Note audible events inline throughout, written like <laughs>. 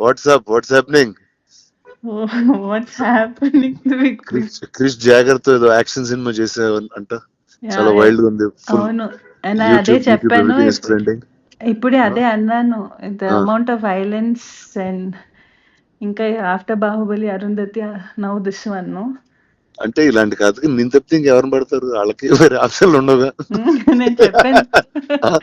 What's up what's happening what's happening Krish జాగర్తో ఏదో action cinema చేసే అంట. చాలా వైల్డ్గా ఉంది. అవును. అదే చెప్పాను ఇప్పుడే అదే అన్నాను. The Ah. Amount of violence and ఇంకా after Baahubali Arundhati now this one అంటే ఇలాంటి కాదు. నేను తప్పితే ఇంకెవరిని పడతారు? వాళ్ళకి వేరే ఆప్షన్లు ఉండవుగా. <laughs> నేను చెప్పాను. <laughs>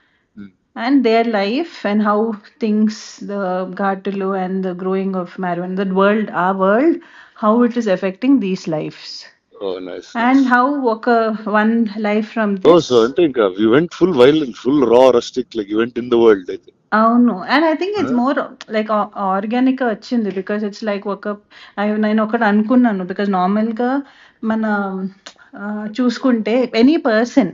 And their life and how things the Ghatalu and the growing of marijuana, the world, our world, how it is affecting these lives. Oh, nice. And nice. how okay, one life from Oh, this. so I think uh, we went full violent, full raw, rustic, like you went in the world. I think. అవును and I think it's more like organic వచ్చింది because it's like ఒక I- నేను ఒకటి అనుకున్నాను because నార్మల్గా మన చూసుకుంటే any person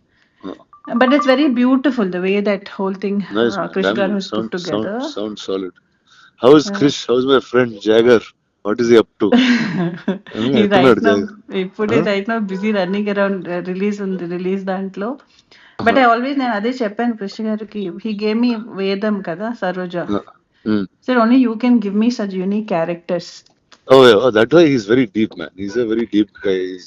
but it's very beautiful the way that whole thing nice. uh, man. Krish Damn, Garu has sound, put together Sound, sound solid. How is Chris? How's my friend Jagger? What is he up to? <laughs> ఈ ఎట్టున్నాడు right now Jagan? ఇప్పుడే right now busy running around release ఉంది release దాంట్లో but I always నేను అదే చెప్పాను కృష్ణ గారికి he gave మీ వేదం కదా Saroja Mm. Sir only you can give me such unique characters Oh, yeah. Oh, that way he's very deep, man. He's a very deep guy. He's,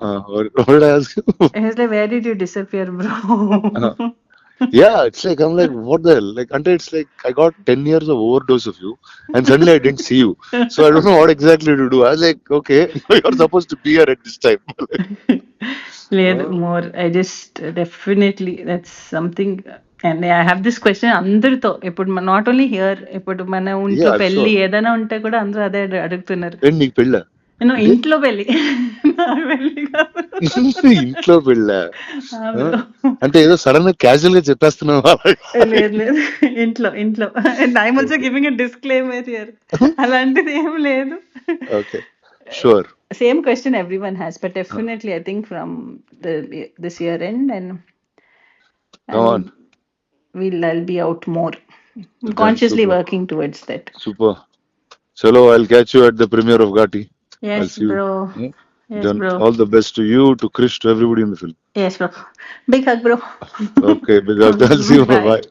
what I ask He was like, "Where did you disappear, bro?" Uh, yeah it's like i'm like what the hell like until it's like i got 10 years of overdose of you and suddenly i didn't see you so i don't know what exactly to do i was like okay <laughs> you're supposed to be here at this time లేదు more I just definitely that's something and I have this question అందరితో ఇప్పుడు not only here ఇప్పుడు మన ఇంట్లో Yeah, పెళ్లి sure. ఏదైనా ఉంటే కూడా అందరూ అదే అడు- అడుగుతున్నారు ఏంటి నీకు పెళ్ళ నేను ఇంట్లో కాదు. ఇంట్లో పెళ్ళ. అంటే ఏదో సడన్ క్యాజువల్గా చెప్పేస్తున్నావా లేదు లేదు ఇంట్లో ఇంట్లో I'm also giving a disclaimer here అలాంటిది ఏం లేదు okay sure same question every one has but definitely I think from this year end and we'll I'll be out more. Consciously super. working towards that. Super చలో I'll catch you at the premiere of Ghaati I'll Yes, you. bro. Hmm? Yes, Done. bro. All the best to you, to Chris, to everybody in the film. Yes, bro. <laughs> Big hug, bro. Okay. I'll <laughs> see you. Bye. Bye.